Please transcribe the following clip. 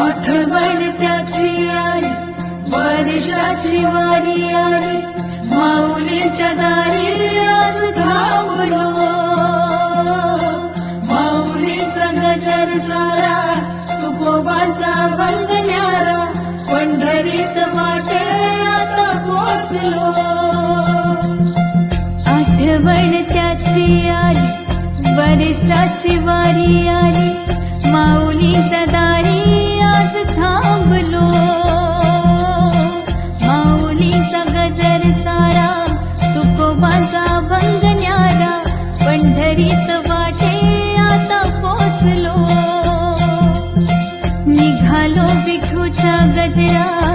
आठवण त्याची आली वर्षाची वारी आली माऊलीच्या दारी आज धावलो माऊलीचा गजर सारा तुकोबाचा बंद आठवण त्याची आली वर्षाची वारी आली माऊलीचा दारी आज थांबलो. माऊलीचा गजर सारा तुकोबाचा भंग न्यारा पंढरीत वाटे आता पोचलो. निघालो विठूच्या गजरा